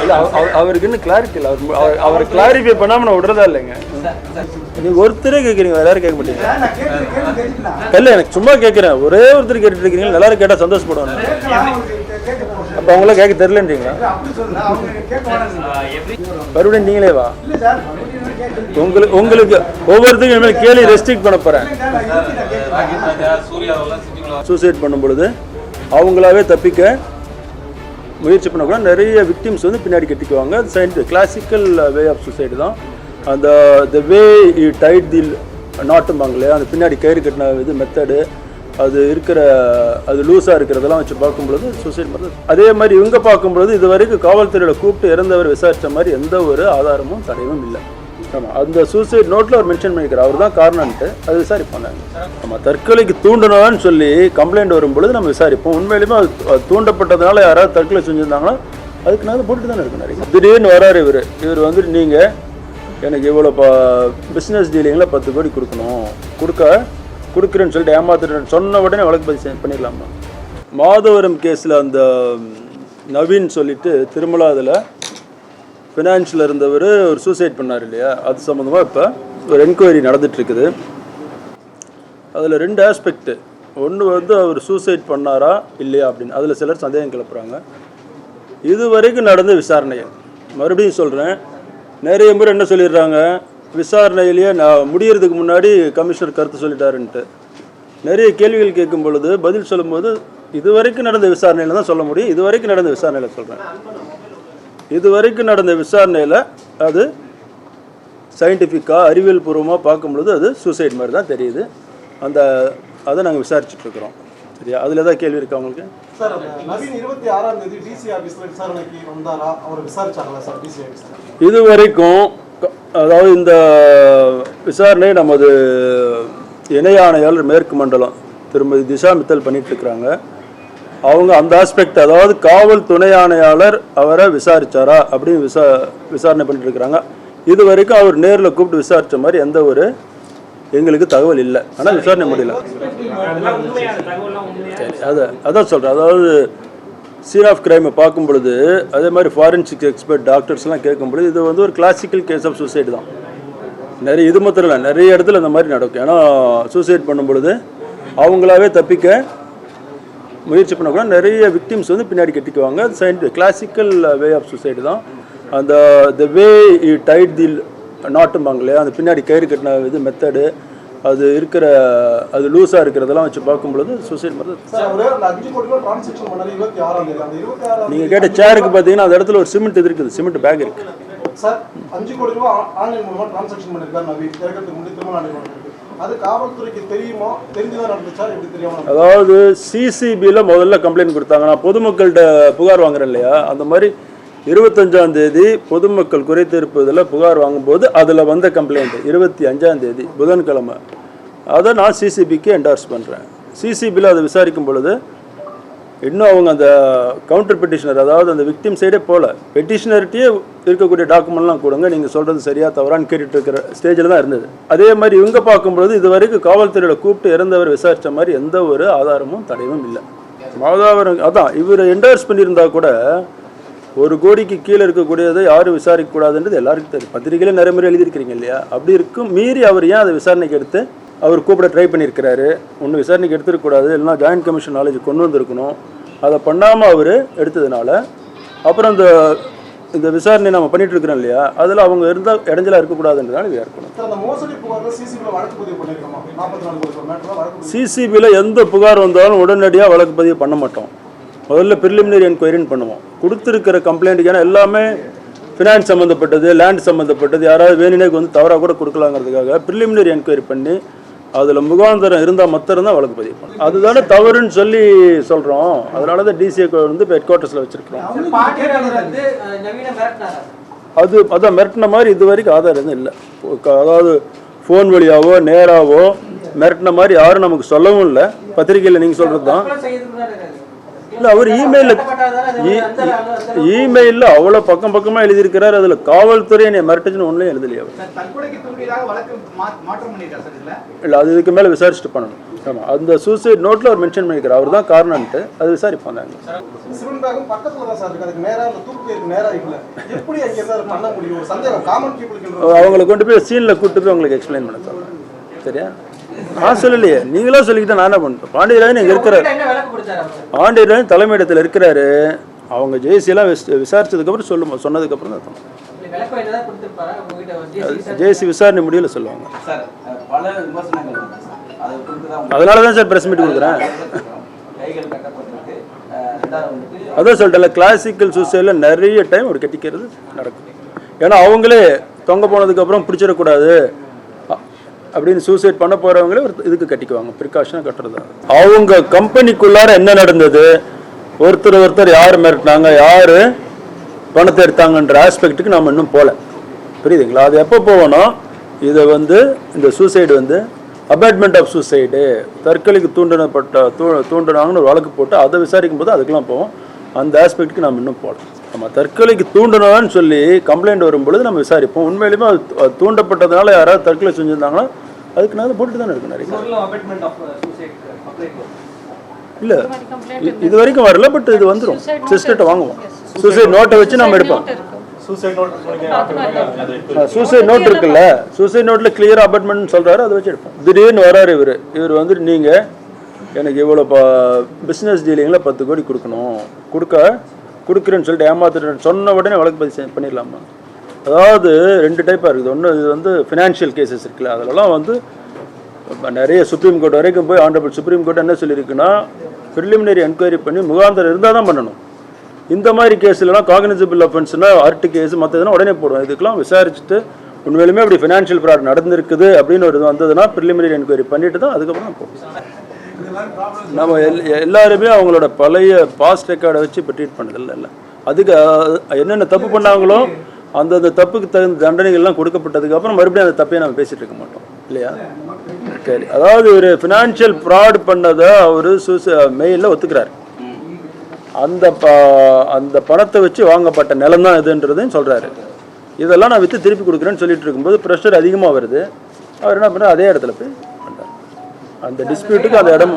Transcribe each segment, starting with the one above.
இல்ல, அவ- அவ- அவருக்கு இன்னும் கிளாரிட்டி இல்லை. அவர் அவர்- அவர் கிளாரிஃபை பண்ணாமல் நான் விடுறதா இல்லைங்க. நீங்க ஒருத்தரே கேட்குறீங்க வேற யாரும் கேட்க மாட்டீங்க. இல்லை எனக்கு சும்மா கேட்குறேன் ஒரே ஒருத்தர் கேட்டுட்டு இருக்கீங்க எல்லாரும் கேட்டால் சந்தோஷப்படுவாங்க. அப்போ அவங்களாம் கேட்க தெரிலன்றீங்களா மறுபடியும் நீங்களே வா. உங்களுக்கு உங்களுக்கு ஒவ்வொருத்தருக்கும் இனிமேல் கேள்வி ரெஸ்ட்ரிக்ட் பண்ண போகிறேன் சூசைட் பண்ணும் பொழுது அவங்களாவே தப்பிக்க முயற்சி பண்ணக்கூட நிறைய விக்டிம்ஸ் வந்து பின்னாடி கட்டிக்குவாங்க. சைண்ட் கிளாசிக்கல் வே ஆஃப் சுசைடு தான். அந்த த வே யூ டைட் தி நாட்டும்பாங்க இல்லையா? அந்த பின்னாடி கயிறு கட்டின இது மெத்தடு அது இருக்கிற அது லூஸாக இருக்கிறதெல்லாம் வச்சு பார்க்கும்பொழுது சூசைட் பண்ணுறது அதே மாதிரி இவங்க பார்க்கும்பொழுது இது வரைக்கும் காவல்துறையோட கூப்பிட்டு இறந்தவர் விசாரித்த மாதிரி எந்த ஒரு ஆதாரமும் தடையும் இல்லை. ஆமாம் அந்த சூசைட் நோட்டில் அவர் மென்ஷன் பண்ணிக்கிறார் அவர் தான் காரணம்ட்டு அது விசாரிப்போம் நாங்கள் ஆமாம் தற்கொலைக்கு தூண்டணும்னு சொல்லி கம்ப்ளைண்ட் வரும்பொழுது நம்ம விசாரிப்போம். உண்மையிலுமே அது தூண்டப்பட்டதுனால யாராவது தற்கொலை செஞ்சுருந்தாங்கன்னா அதுக்கு நான் போட்டு தானே இருக்கோம் நிறைய திடீர்னு வராரு இவர். இவர் வந்துட்டு நீங்கள் எனக்கு இவ்வளோ ப பிஸ்னஸ் டீலிங்கில் பத்து கோடி கொடுக்கணும். கொடுக்க கொடுக்குறேன்னு சொல்லிட்டு ஏமாத்துறேன்னு சொன்ன உடனே வழக்கு பதிவு பண்ணிடலாமா? மாதவரம் கேஸில் அந்த நவீன் சொல்லிட்டு திருமலாதில் ஃபினான்ஷியல் இருந்தவர் ஒரு சூசைட் பண்ணார் இல்லையா? அது சம்மந்தமாக இப்போ ஒரு என்கொயரி நடந்துட்டு இருக்குது அதில் ரெண்டு ஆஸ்பெக்ட்டு ஒன்று வந்து அவர் சூசைட் பண்ணாரா இல்லையா அப்படின்னு. அதில் சிலர் சந்தேகம் கிளப்புறாங்க. இது வரைக்கும் நடந்த விசாரணைகள். மறுபடியும் சொல்கிறேன் நிறைய பேர் என்ன சொல்லிடுறாங்க? விசாரணையிலேயே நான் முடியறதுக்கு முன்னாடி கமிஷனர் கருத்து சொல்லிட்டாருன்ட்டு. நிறைய கேள்விகள் கேட்கும் பொழுது பதில் சொல்லும்போது இது வரைக்கும் நடந்த விசாரணையில் தான் சொல்ல முடியும். இது வரைக்கும் நடந்த விசாரணையில் சொல்கிறேன் இது வரைக்கும் நடந்த விசாரணையில் அது சயின்டிஃபிக்காக அறிவியல் பூர்வமாக பார்க்கும்பொழுது அது சூசைட் மாதிரி தான் தெரியுது. அந்த அதை நாங்கள் விசாரிச்சுட்டு இருக்கிறோம். சரியா? அதில் ஏதாவது கேள்வி இருக்கா உங்களுக்கு? சார் அந்த நவீன் இருபத்தி ஆறாம் தேதி டிசி ஆபீஸ்ல விசாரணைக்கு வந்தாரா? அவர் விசாரிச்சாங்களா சார் டிசி ஆபீஸ்ல இது வரைக்கும் அதாவது இந்த விசாரணை நமது இணை ஆணையாளர் மேற்கு மண்டலம் திருமதி திஷா மித்தல் பண்ணிட்டு இருக்கிறாங்க. அவங்க அந்த ஆஸ்பெக்ட் அதாவது காவல் துணை ஆணையாளர் அவரை விசாரிச்சாரா அப்படின்னு விசா விசாரணை பண்ணிட்டு இருக்கிறாங்க இது வரைக்கும் அவர் நேரில் கூப்பிட்டு விசாரிச்ச மாதிரி எந்த ஒரு எங்களுக்கு தகவல் இல்லை. ஆனால் விசாரணை முடியல. சரி அதை அதான் சொல்கிறேன் அதாவது சீன் ஆஃப் கிரைமை பார்க்கும் பொழுது அதே மாதிரி ஃபாரன்சிக் எக்ஸ்பர்ட் டாக்டர்ஸ்லாம் கேட்கும் பொழுது இது வந்து ஒரு கிளாசிக்கல் கேஸ் ஆஃப் சூசைடு தான். நிறைய இது மாத்திரம் இல்லை நிறைய இடத்துல இந்த மாதிரி நடக்கும். ஏன்னா சூசைட் பண்ணும் பொழுது அவங்களாவே தப்பிக்க முயற்சி பண்ணக்கூட நிறைய விக்டிம்ஸ் வந்து பின்னாடி கட்டிக்குவாங்க. சைண்ட் கிளாசிக்கல் வே ஆஃப் சூசைடு தான். அந்த த வே டைட் தி நாட்டும்பாங்க இல்லையா? அந்த பின்னாடி கயிறு கட்டின இது மெத்தடு அது இருக்கிற அது லூஸாக இருக்கிறதெல்லாம் வச்சு பார்க்கும்பொழுது சூசைட் கோடி ஆறாம் நீங்கள் கேட்ட சேருக்கு பார்த்தீங்கன்னா அந்த இடத்துல ஒரு சிமெண்ட் இது இருக்குது. சிமெண்ட் பேக் இருக்குது அது காவல்துறைக்கு தெரிஞ்சுதான் நடந்துச்சா? எப்படி அதாவது சிசிபியில் முதல்ல கம்ப்ளைண்ட் கொடுத்தாங்க. நான் பொதுமக்கள்கிட்ட புகார் வாங்குறேன் இல்லையா? அந்த மாதிரி இருபத்தஞ்சாம் தேதி பொதுமக்கள் குறை புகார் வாங்கும்போது அதில் வந்த கம்ப்ளைண்ட் இருபத்தி அஞ்சாம் தேதி புதன்கிழமை. அதை நான் சிசிபிக்கு என்டார்ஸ் பண்ணுறேன் சிசிபியில் அதை விசாரிக்கும் பொழுது இன்னும் அவங்க அந்த கவுண்டர் பெட்டிஷனர் அதாவது அந்த விக்டிம் சைடே போகல பெட்டிஷனர்கிட்டயே இருக்கக்கூடிய டாக்குமெண்ட்லாம் கொடுங்க. நீங்கள் சொல்கிறது சரியா தவறான்னு கேட்டுட்டு இருக்கிற ஸ்டேஜில் தான் இருந்தது. அதே மாதிரி இவங்க பார்க்கும்பொழுது இது வரைக்கும் காவல்துறையில் கூப்பிட்டு இறந்தவர் விசாரித்த மாதிரி எந்த ஒரு ஆதாரமும் தடையும் இல்லை. மாதாவரம் அதான் இவர் என்டர்ஸ் பண்ணியிருந்தா கூட ஒரு கோடிக்கு கீழே இருக்கக்கூடியதை யாரும் விசாரிக்கக்கூடாதுன்றது எல்லாருக்கும் தெரியும். பத்திரிகையில நிறைய முறை எழுதியிருக்கிறீங்க இல்லையா? அப்படி இருக்கும். மீறி அவர் ஏன் அதை விசாரணைக்கு எடுத்து அவர் கூப்பிட ட்ரை பண்ணியிருக்கிறாரு. ஒன்று விசாரணைக்கு எடுத்துருக்கக்கூடாது. இல்லைனா ஜாயின்ட் கமிஷன் நாலேஜ் கொண்டு வந்திருக்கணும். அதை பண்ணாமல் அவர் எடுத்ததுனால அப்புறம் இந்த இந்த விசாரணை நம்ம பண்ணிட்டு இருக்கிறோம் இல்லையா? அதில் அவங்க இருந்தால் இடைஞ்சலாக இருக்கக்கூடாதுன்றதால இதாக இருக்கணும் சிசிபியில் எந்த புகார் வந்தாலும் உடனடியாக வழக்கு பதிவு பண்ண மாட்டோம். முதல்ல ப்ரிலிமினரி என்கொயரின்னு பண்ணுவோம். கொடுத்துருக்கிற கம்ப்ளைண்ட்டுக்கு ஏன்னா எல்லாமே ஃபினான்ஸ் சம்மந்தப்பட்டது லேண்ட் சம்மந்தப்பட்டது யாராவது வேணுனே வந்து தவறாக கூட கொடுக்கலாங்கிறதுக்காக ப்ரிலிமினரி என்கொயரி பண்ணி அதில் முகாந்திரம் இருந்தால் மாத்திரம் தான் வழக்கு பதிவு பண்ணணும். அதுதானே தவறுன்னு சொல்லி சொல்கிறோம் அதனால தான் டிசிஏ வந்து இப்போ ஹெட் குவார்ட்டர்ஸில் மிரட்டினாரா? அது அதான் மிரட்டின மாதிரி இது வரைக்கும் ஆதாரம் எதுவும் இல்லை. அதாவது ஃபோன் வழியாவோ நேராவோ மிரட்டின மாதிரி யாரும் நமக்கு சொல்லவும் இல்லை. பத்திரிக்கையில் நீங்கள் சொல்கிறது தான் இல்லை அவர் இமெயிலில் இமெயிலில் அவ்வளோ பக்கம் பக்கமாக எழுதியிருக்கிறார். அதில் காவல்துறை என்னை மிரட்டுச்சுன்னு ஒன்றும் எழுதலையே இல்லை அது இதுக்கு மேலே விசாரிச்சுட்டு பண்ணணும். ஆமாம் அந்த சூசைட் நோட்டில் அவர் மென்ஷன் பண்ணியிருக்காரு அவர் தான் காரணம்ட்டு அது காமன் பீப்புளுக்கு அவங்களை கொண்டு போய் சீனில் கூட்டு போய் உங்களுக்கு எக்ஸ்பிளைன் பண்ண சொல்கிறேன் சரியா? நான் சொல்லலையே. நீங்களா சொல்லிக்கிட்டா நான் என்ன பண்ணிட்டேன் பாண்டியராஜன் இங்கே இருக்கிறார். பாண்டியராஜன் தலைமையிடத்தில் இருக்கிறாரு. அவங்க ஜெயசியெல்லாம் விஸ் விசாரிச்சதுக்கப்புறம் சொல்லும் சொன்னதுக்கப்புறம் தான் ஜெயசி விசாரணை முடியல சொல்லுவாங்க. அதனால தான் சார் ப்ரெஸ் மீட் கொடுக்குறேன். அதான் சொல்லிட்டல கிளாசிக்கல் சூசைடில் நிறைய டைம் ஒரு கட்டிக்கிறது நடக்கும். ஏன்னா அவங்களே தொங்க போனதுக்கப்புறம் பிடிச்சிடக்கூடாது. அப்படின்னு சூசைட் பண்ண போகிறவங்களே ஒரு இதுக்கு கட்டிக்குவாங்க. ப்ரிகாஷனாக கட்டுறது. அவங்க கம்பெனிக்குள்ளார என்ன நடந்தது? ஒருத்தர் ஒருத்தர் யார் மிரட்டினாங்க? யார் பணத்தை எடுத்தாங்கன்ற ஆஸ்பெக்ட்டுக்கு நம்ம இன்னும் போகல புரியுதுங்களா? அது எப்போ போகணும்? இதை வந்து இந்த சூசைடு வந்து அபார்ட்மெண்ட் ஆஃப் சூசைடு தற்கொலைக்கு தூண்டினப்பட்ட தூ தூண்டினாங்கன்னு ஒரு வழக்கு போட்டு அதை விசாரிக்கும் போது அதுக்கெல்லாம் போவோம். அந்த ஆஸ்பெக்ட்டுக்கு நம்ம இன்னும் போகலாம் நம்ம தற்கொலைக்கு தூண்டணும்னு சொல்லி கம்ப்ளைண்ட் வரும்பொழுது நம்ம விசாரிப்போம். உண்மையிலுமே அது தூண்டப்பட்டதுனால யாராவது தற்கொலை செஞ்சுருந்தாங்கன்னா அதுக்கு நான் போட்டு தானே இருக்கு நிறைய. இல்லை இது வரைக்கும் வரல பட் இது வந்துடும் சிஸ்டர்கிட்ட வாங்குவோம். சூசைட் நோட்டை வச்சு நம்ம எடுப்போம். சூசைட் நோட் இருக்குல்ல? சூசைட் நோட்ல கிளியர் அபார்ட்மெண்ட் சொல்றாரு அதை வச்சு எடுப்போம். திடீர்னு வராரு இவர். இவர் வந்துட்டு நீங்க எனக்கு இவ்வளோ பிஸ்னஸ் டீலிங்கில் பத்து கோடி கொடுக்கணும். கொடுக்க கொடுக்குறேன்னு சொல்லிட்டு ஏமாத்துறேன்னு சொன்ன உடனே வழக்கு பதிவு பண்ணிடலாமா? அதாவது ரெண்டு டைப்பாக இருக்குது. ஒன்று இது வந்து ஃபினான்ஷியல் கேசஸ் இருக்குல்ல. அதிலலாம் வந்து நிறைய சுப்ரீம் கோர்ட் வரைக்கும் போய் ஆண்டபிள் சுப்ரீம் கோர்ட் என்ன சொல்லியிருக்குன்னா ப்ரிலிமினரி என்கொயரி பண்ணி முகாந்தரம் இருந்தால் தான் பண்ணணும். இந்த மாதிரி கேஸ்லலாம் காகனிசபிள் அஃபென்ஸ்னால் ஆர்ட் கேஸ் மற்றதுனா உடனே போடுவோம். இதுக்கெல்லாம் விசாரிச்சுட்டு உண்மையிலுமே அப்படி ஃபினான்ஷியல் ஃப்ராட் நடந்திருக்குது அப்படின்னு ஒரு இது வந்ததுன்னா ப்ரிலிமினரி என்கொயரி பண்ணிட்டு தான் அதுக்கப்புறம் போகும் நம்ம எல் எல்லாருமே அவங்களோட பழைய பாஸ்ட் ரெக்கார்டை வச்சு இப்போ ட்ரீட் பண்ணதில்லை இல்லை. அதுக்கு என்னென்ன தப்பு பண்ணாங்களோ அந்தந்த தப்புக்கு தகுந்த தண்டனைகள்லாம் கொடுக்கப்பட்டதுக்கு அப்புறம் மறுபடியும் அந்த தப்பையை நம்ம பேசிட்டு இருக்க மாட்டோம். இல்லையா? சரி. அதாவது ஒரு ஃபினான்ஷியல் ஃப்ராட் பண்ணதை அவர் சூச மெயிலில் ஒத்துக்கிறார். அந்த ப அந்த பணத்தை வச்சு வாங்கப்பட்ட நிலம் தான் இதுன்றதையும் சொல்கிறாரு இதெல்லாம் நான் விற்று திருப்பி கொடுக்குறேன்னு சொல்லிட்டு இருக்கும்போது ப்ரெஷர் அதிகமாக வருது. அவர் என்ன பண்ணுறாரு அதே இடத்துல போய் பண்ணுறாரு அந்த டிஸ்பியூட்டுக்கு அந்த இடம்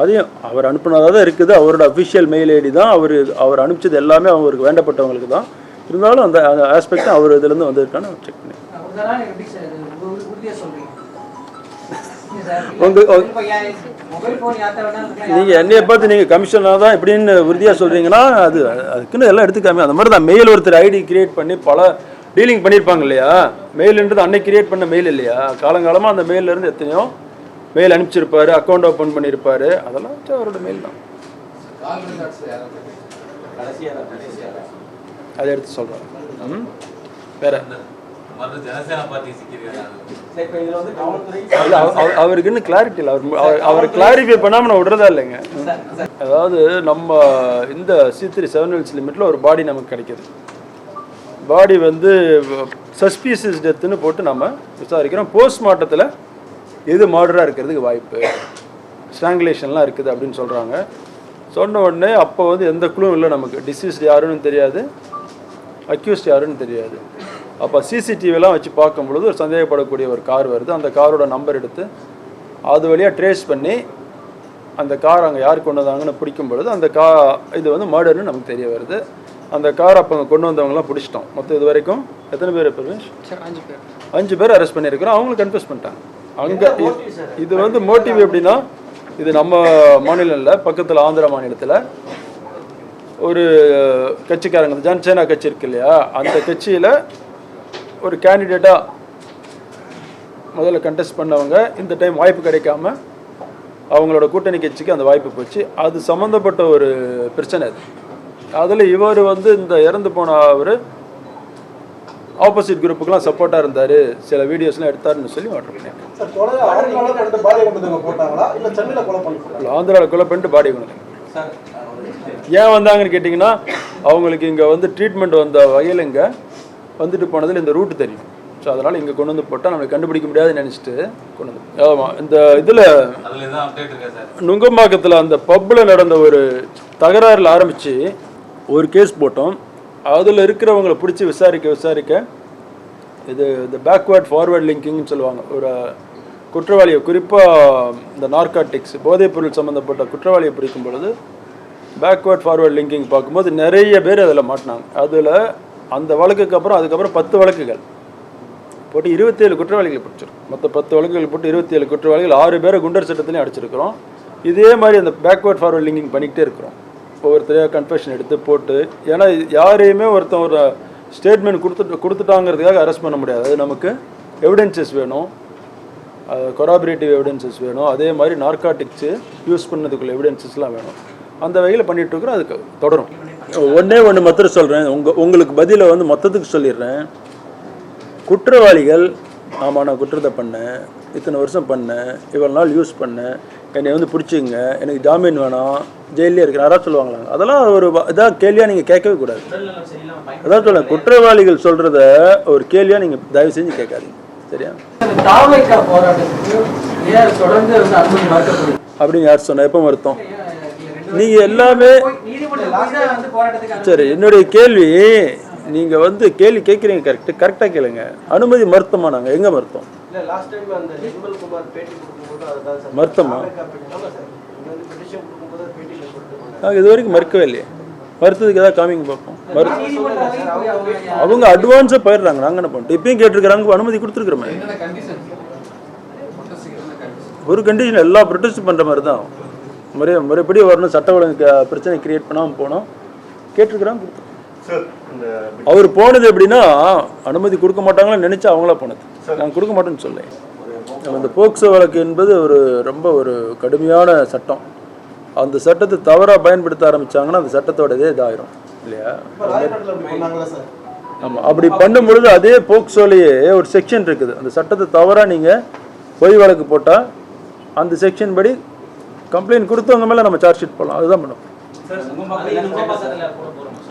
அதையும் அவர் அனுப்புனதாக தான் இருக்குது. அவரோட அஃபிஷியல் மெயில் ஐடி தான். அவர் அவர் அனுப்பிச்சது எல்லாமே அவருக்கு வேண்டப்பட்டவங்களுக்கு தான். இருந்தாலும் அந்த ஆஸ்பெக்ட் அவர் இதுலேருந்து வந்திருக்கான்னு செக் பண்ணி. நீங்கள் என்னைய பார்த்து நீங்கள் கமிஷனாக தான் இப்படின்னு உறுதியாக சொல்கிறீங்கன்னா அது அதுக்குன்னு எல்லாம் எடுத்துக்காம அந்த மாதிரி தான் மெயில் ஒருத்தர் ஐடி கிரியேட் பண்ணி பல டீலிங் பண்ணியிருப்பாங்க இல்லையா? மெயில்ன்றது அன்னைக்கு கிரியேட் பண்ண மெயில் இல்லையா? காலங்காலமாக அந்த இருந்து எத்தனையோ மெயில் அனுப்பிச்சிருப்பாரு அக்கௌண்ட் ஓப்பன் பண்ணியிருப்பாரு அதெல்லாம் அவரோட மெயில் தான். அதை எடுத்து சொல்கிறேன் ம்? வேற. அவருக்கு இன்னும் கிளாரிட்டி இல்லை. அவர் அவர் கிளாரிஃபை பண்ணாமல் நான் விடுறதா இல்லைங்க. அதாவது நம்ம இந்த சி த்ரீ செவன் ஹில்ஸ் லிமிட்டில் ஒரு பாடி நமக்கு கிடைக்குது. பாடி வந்து சஸ்பீசியஸ் டெத்துன்னு போட்டு நம்ம விசாரிக்கிறோம். போஸ்ட்மார்ட்டத்தில் எது மர்டராக இருக்கிறதுக்கு வாய்ப்பு? ஸ்ட்ராங்குலேஷன்லாம் இருக்குது அப்படின்னு சொல்கிறாங்க சொன்ன உடனே அப்போ வந்து எந்த குழுவும் இல்லை நமக்கு. டிசீஸ் யாருன்னு தெரியாது. அக்யூஸ்ட் யாருன்னு தெரியாது. அப்போ சிசிடிவிலாம் வச்சு பார்க்கும் பொழுது ஒரு சந்தேகப்படக்கூடிய ஒரு கார் வருது. அந்த காரோட நம்பர் எடுத்து அது வழியாக ட்ரேஸ் பண்ணி அந்த கார் அங்கே யார் கொண்டு வந்தாங்கன்னு பிடிக்கும் பொழுது அந்த கா இது வந்து மர்டர்னு நமக்கு தெரிய வருது. அந்த கார் அப்போ அங்கே கொண்டு வந்தவங்கலாம் பிடிச்சிட்டோம். மொத்தம் இது வரைக்கும் எத்தனை பேர் பிரவேஷ் அஞ்சு பேர். அரெஸ்ட் பண்ணியிருக்கிறோம். அவங்களும் கன்ஃபியூஸ் பண்ணிட்டாங்க. அங்கே இது வந்து மோட்டிவ் எப்படின்னா இது நம்ம மாநிலம் இல்லை பக்கத்தில் ஆந்திரா மாநிலத்தில் ஒரு கட்சிக்காரங்க ஜனசேனா கட்சி இருக்கு இல்லையா? அந்த கட்சியில் ஒரு கேண்டிடேட்டாக முதல்ல கண்டெஸ்ட் பண்ணவங்க இந்த டைம் வாய்ப்பு கிடைக்காம அவங்களோட கூட்டணி கட்சிக்கு அந்த வாய்ப்பு போச்சு. அது சம்மந்தப்பட்ட ஒரு பிரச்சனை அது. அதில் இவர் வந்து இந்த இறந்து போன அவர் ஆப்போசிட் குரூப்புக்கெலாம் சப்போர்ட்டாக இருந்தார். சில வீடியோஸ்லாம் எடுத்தாருன்னு சொல்லி பண்ணியிருக்கேன் பண்ணி ஆந்திராவில் கொலை பண்ணிட்டு பாடி கொண்டு ஏன் வந்தாங்கன்னு கேட்டிங்கன்னா அவங்களுக்கு இங்கே வந்து ட்ரீட்மெண்ட் வந்த வகையில் இங்கே வந்துட்டு போனதில் இந்த ரூட் தெரியும். ஸோ அதனால் இங்கே கொண்டு வந்து போட்டால் நம்மளை கண்டுபிடிக்க முடியாதுன்னு நினச்சிட்டு கொண்டு வந்து ஆமாம் இந்த இதில் நுங்கம்பாக்கத்தில் அந்த பப்பில் நடந்த ஒரு தகராறில் ஆரம்பித்து ஒரு கேஸ் போட்டோம். அதில் இருக்கிறவங்களை பிடிச்சி விசாரிக்க விசாரிக்க இது இந்த பேக்வேர்ட் ஃபார்வர்ட் லிங்கிங்னு சொல்லுவாங்க. ஒரு குற்றவாளியை குறிப்பாக இந்த நார்காட்டிக்ஸ் போதைப்பொருள் சம்மந்தப்பட்ட குற்றவாளியை பிடிக்கும் பொழுது பேக்வேர்ட் ஃபார்வேர்ட் லிங்கிங் பார்க்கும்போது நிறைய பேர் அதில் மாட்டினாங்க. அதில் அந்த வழக்குக்கு அப்புறம் அதுக்கப்புறம் பத்து வழக்குகள். போட்டு இருபத்தேழு குற்றவாளிகளை பிடிச்சிருக்கோம் மொத்த பத்து வழக்குகள் போட்டு இருபத்தேழு குற்றவாளிகள் ஆறு பேரை குண்டர் சட்டத்திலையும் அடிச்சிருக்கிறோம். இதே மாதிரி அந்த பேக்வேர்ட் ஃபார்வர்ட் லிங்கிங் பண்ணிக்கிட்டே இருக்கிறோம். ஒவ்வொருத்தரையாக கன்ஃபெஷன் எடுத்து போட்டு ஏன்னா யாரையுமே ஒருத்தன் ஒரு ஸ்டேட்மெண்ட் கொடுத்துட்டு கொடுத்துட்டாங்கிறதுக்காக அரெஸ்ட் பண்ண முடியாது. அது நமக்கு எவிடென்சஸ் வேணும். கொராபரேட்டிவ் எவிடென்சஸ் வேணும். அதே மாதிரி நார்காட்டிக்ஸு யூஸ் பண்ணதுக்குள்ள எவிடென்சஸ்லாம் வேணும். அந்த வகையில் பண்ணிட்டு இருக்கிறோம் அதுக்கு தொடரும். ஒன்றே ஒன்று மாத்திரம் சொல்கிறேன் உங்கள் உங்களுக்கு பதிலை வந்து மொத்தத்துக்கு சொல்லிடுறேன். குற்றவாளிகள் ஆமாம் நான் குற்றத்தை பண்ணேன். இத்தனை வருஷம் பண்ணேன். இவ்வளோ நாள் யூஸ் பண்ணேன். என்னை வந்து பிடிச்சிங்க எனக்கு ஜாமீன் வேணாம். ஜெயிலே இருக்கிற யாராவது சொல்லுவாங்களா? அதெல்லாம் ஒரு இதாக கேள்வியாக நீங்கள் கேட்கவே கூடாது. அதான் சொல்லுங்கள் குற்றவாளிகள் சொல்கிறத ஒரு கேள்வியாக நீங்கள் தயவு செஞ்சு கேட்காதீங்க. சரியா? அப்படின்னு யார் சொன்னா? எப்போ வருத்தம் நீங்கள் எல்லாமே சரி என்னுடைய கேள்வி நீங்கள் வந்து கேள்வி கேட்குறீங்க கரெக்டு கரெக்டாக கேளுங்க. அனுமதி மருத்துவமா நாங்கள் எங்கே மருத்துவம் மருத்துவமா நாங்கள் இது வரைக்கும் மறுக்கவே இல்லையே. மறுத்ததுக்கு ஏதாவது காமிங்க பார்ப்போம் மறு அவங்க அட்வான்ஸாக போயிடுறாங்க. நாங்கள் என்ன பண்ணிட்டோம் இப்பயும் கேட்டிருக்கிறாங்க. அனுமதி கொடுத்துருக்குறோமே. ஒரு கண்டிஷன் எல்லா ப்ரொடெஸ்ட் பண்ணுற மாதிரி தான் முறை முறைப்படி வரணும். சட்ட ஒழுங்கு பிரச்சனை கிரியேட் பண்ணாமல் போனோம். கேட்டிருக்கிறாங்க கொடுத்தோம் அவர் போனது எப்படின்னா அனுமதி கொடுக்க மாட்டாங்களன்னு நினைச்சு அவங்களா போனது. நான் கொடுக்க மாட்டேன்னு சொல்லேன் அந்த போக்சோ வழக்கு என்பது ஒரு ரொம்ப ஒரு கடுமையான சட்டம். அந்த சட்டத்தை தவறாக பயன்படுத்த ஆரம்பிச்சாங்கன்னா அந்த சட்டத்தோட இதே இதாயிரும். இல்லையா? ஆமாம் அப்படி பண்ணும் பொழுது அதே போக்சோலையே ஒரு செக்ஷன் இருக்குது. அந்த சட்டத்தை தவறாக நீங்கள் பொய் வழக்கு போட்டால் அந்த செக்ஷன் படி கம்ப்ளைண்ட் கொடுத்தவங்க மேலே நம்ம சார்ஜ் ஷீட் போடலாம். அதுதான் பண்ணும்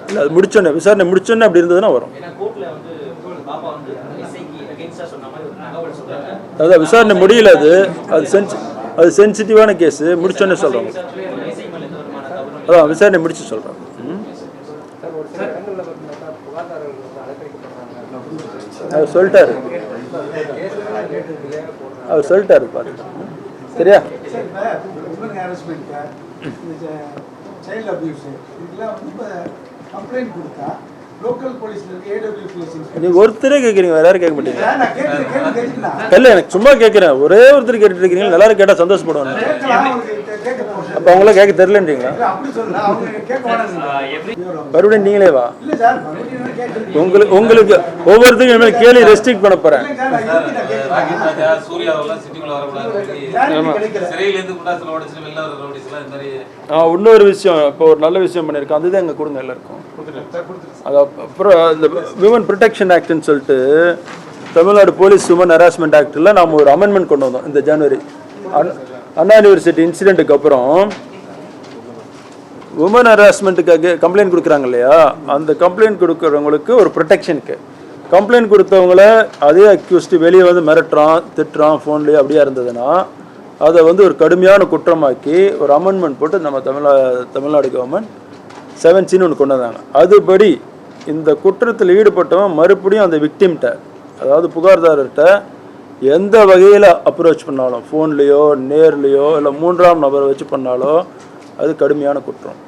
இல்லை அது முடிச்சோன்னே விசாரணை முடிச்சோன்னே அப்படி இருந்ததுன்னா வரும். அதான் விசாரணை முடியல அது. அது சென்சி அது சென்சிட்டிவான கேஸு முடிச்சோன்னே சொல்கிறோம் அதான் விசாரணை முடிச்சு சொல்கிறோம் அவர் சொல்லிட்டாரு. அவர் சொல்லிட்டாரு பாரு சரியா? உமன் ஹாரஸ்மெண்ட் இந்த சைல்டு அபியூஸ் இதெல்லாம் வந்து இப்போ கம்ப்ளைண்ட் கொடுத்தா ஒருத்தரே கேட்குறீங்க வேற யாரும் கேட்க மாட்டீங்க. இல்லை எனக்கு சும்மா கேட்குறேன் ஒரே ஒருத்தர் கேட்டுட்டு இருக்கீங்க எல்லாரும் கேட்டால் சந்தோஷப்படுவாங்க அப்போ அவங்களாம் கேட்க தெரிலன்றீங்களா மறுபடியும் நீங்களே வா. உங்களுக்கு உங்களுக்கு ஒவ்வொருத்தருக்கும் இனிமேல் கேள்வி ரெஸ்ட்ரிக்ட் பண்ண போகிறேன் ஆ இன்னொரு விஷயம் இப்போ ஒரு நல்ல விஷயம் பண்ணியிருக்கோம் அதுதான் எங்கே கொடுங்க எல்லாருக்கும். அது அப்~ அப்புறம் இந்த விமன் ப்ரொடெக்ஷன் ஆக்ட்னு சொல்லிட்டு தமிழ்நாடு போலீஸ் உமன் ஹராஸ்மெண்ட் ஆக்டில் நாம் ஒரு அமெண்ட்மெண்ட் கொண்டு வந்தோம் இந்த ஜனவரி அண்ணா- யூனிவர்சிட்டி இன்சிடெண்ட்டுக்கு அப்புறம் உமன் ஹராஸ்மெண்ட்டுக்காக கம்ப்ளைண்ட் கொடுக்குறாங்க இல்லையா? அந்த கம்ப்ளைண்ட் கொடுக்குறவங்களுக்கு ஒரு ப்ரொடெக்ஷனுக்கு கம்ப்ளைண்ட் கொடுத்தவங்கள அதே அக்யூஸ்டு வெளியே வந்து மிரட்டுறான் திட்டுறான் ஃபோன்லேயே அப்படியே இருந்ததுன்னா அதை வந்து ஒரு கடுமையான குற்றமாக்கி ஒரு அமெண்ட்மெண்ட் போட்டு நம்ம தமிழ்நா தமிழ்நாடு கவர்மெண்ட் செவன்சின்னு ஒன்று கொண்டு வந்தாங்க. அதுபடி இந்த குற்றத்தில் ஈடுபட்டவன் மறுபடியும் அந்த விக்டிம்கிட்ட அதாவது புகார்தாரர்கிட்ட எந்த வகையில் அப்ரோச் பண்ணாலும் ஃபோன்லேயோ நேர்லேயோ இல்லை மூன்றாம் நபரை வச்சு பண்ணாலோ அது கடுமையான குற்றம்.